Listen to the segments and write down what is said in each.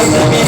Christ.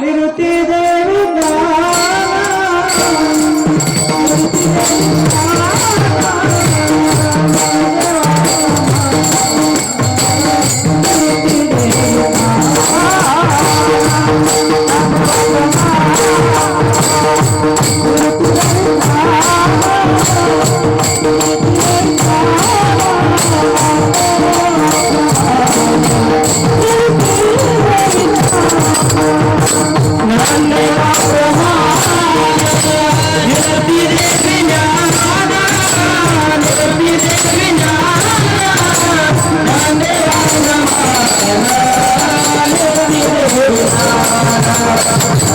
Nirriti Devi Yeah.